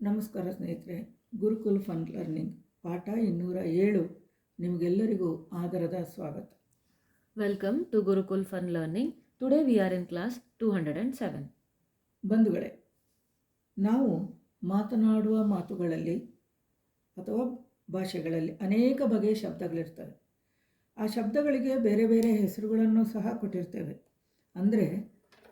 ನಮಸ್ಕಾರ ಸ್ನೇಹಿತರೆ gurukul fun learning ಪಾಠ ಇನ್ನೂರ ಏಳು. ನಿಮಗೆಲ್ಲರಿಗೂ ಆದರದ ಸ್ವಾಗತ. Welcome to Gurukul fun learning today we are in class two hundred and seven ಬಂಧುಗಳೇ ನಾವು ಮಾತನಾಡುವ ಮಾತುಗಳಲ್ಲಿ ಅಥವಾ ಭಾಷೆಗಳಲ್ಲಿ ಅನೇಕ ಬಗೆಯ ಶಬ್ದಗಳಿರ್ತವೆ. ಆ ಶಬ್ದಗಳಿಗೆ ಬೇರೆ ಬೇರೆ ಹೆಸರುಗಳನ್ನು ಸಹ ಕೊಟ್ಟಿರ್ತೇವೆ. ಅಂದರೆ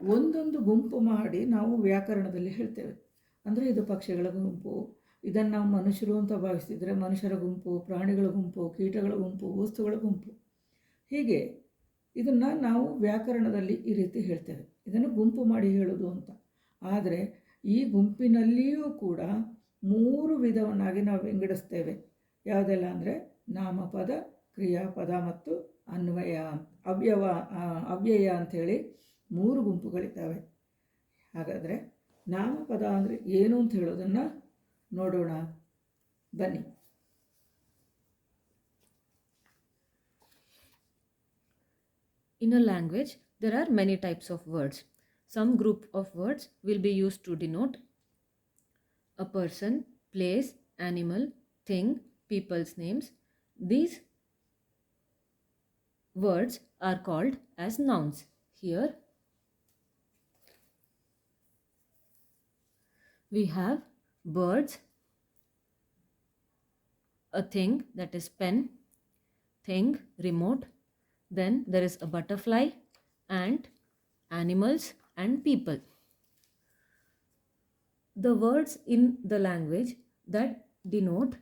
ಒಂದೊಂದು ಗುಂಪು ಮಾಡಿ ನಾವು ವ್ಯಾಕರಣದಲ್ಲಿ ಹೇಳ್ತೇವೆ. ಅಂದರೆ ಇದು ಪಕ್ಷಿಗಳ ಗುಂಪು. ಇದನ್ನು ನಾವು ಮನುಷ್ಯರು ಅಂತ ಭಾವಿಸ್ತಿದ್ರೆ ಮನುಷ್ಯರ ಗುಂಪು, ಪ್ರಾಣಿಗಳ ಗುಂಪು, ಕೀಟಗಳ ಗುಂಪು, ವಸ್ತುಗಳ ಗುಂಪು. ಹೀಗೆ ಇದನ್ನು ನಾವು ವ್ಯಾಕರಣದಲ್ಲಿ ಈ ರೀತಿ ಹೇಳ್ತೇವೆ. ಇದನ್ನು ಗುಂಪು ಮಾಡಿ ಹೇಳೋದು ಅಂತ. ಆದರೆ ಈ ಗುಂಪಿನಲ್ಲಿಯೂ ಕೂಡ ಮೂರು ವಿಧವನ್ನಾಗಿ ನಾವು ವಿಂಗಡಿಸ್ತೇವೆ. ಯಾವುದೆಲ್ಲ ಅಂದರೆ ನಾಮಪದ, ಕ್ರಿಯಾಪದ ಮತ್ತು ಅನ್ವಯ ಅವ್ಯವ ಅವ್ಯಯ ಅಂಥೇಳಿ ಮೂರು ಗುಂಪುಗಳಿದ್ದಾವೆ. ಹಾಗಾದರೆ ನಾಮಪದ ಅಂದರೆ ಏನು ಅಂತ ಹೇಳೋದನ್ನು ನೋಡೋಣ ಬನ್ನಿ In a language, there are many types of words. Some group of words will be used to denote a person, place, animal, thing, people's names. These words are called as nouns. Here we have birds, a thing that is pen, thing, remote, then there is a butterfly and animals and people. The words in the language that denote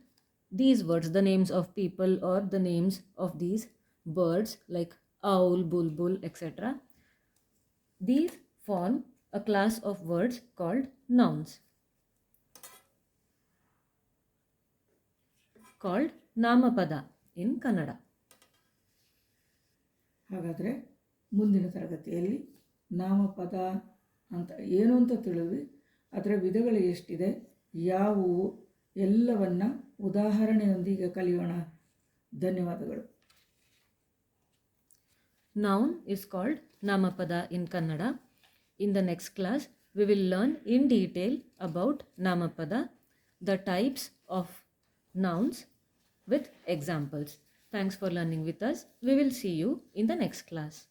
these words, the names of people or the names of these birds like owl, bulbul, etc. These form a class of words called nouns. Called ನಾಮಪದ in Kannada ಹಾಗಾದರೆ ಮುಂದಿನ ತರಗತಿಯಲ್ಲಿ ನಾಮಪದ ಅಂತ ಏನು ಅಂತ ತಿಳಿದ್ವಿ. ಅದರ ವಿಧಗಳು ಎಷ್ಟಿದೆ ಯಾವುವು ಎಲ್ಲವನ್ನ ಉದಾಹರಣೆಯೊಂದಿಗೆ ಕಲಿಯೋಣ. ಧನ್ಯವಾದಗಳು. ನೌನ್ ಇಸ್ ಕಾಲ್ಡ್ ನಾಮಪದ in Kannada in the next class we will learn in detail about ನಾಮಪದ the types of nouns with examples. Thanks for learning with us. We will see you in the next class.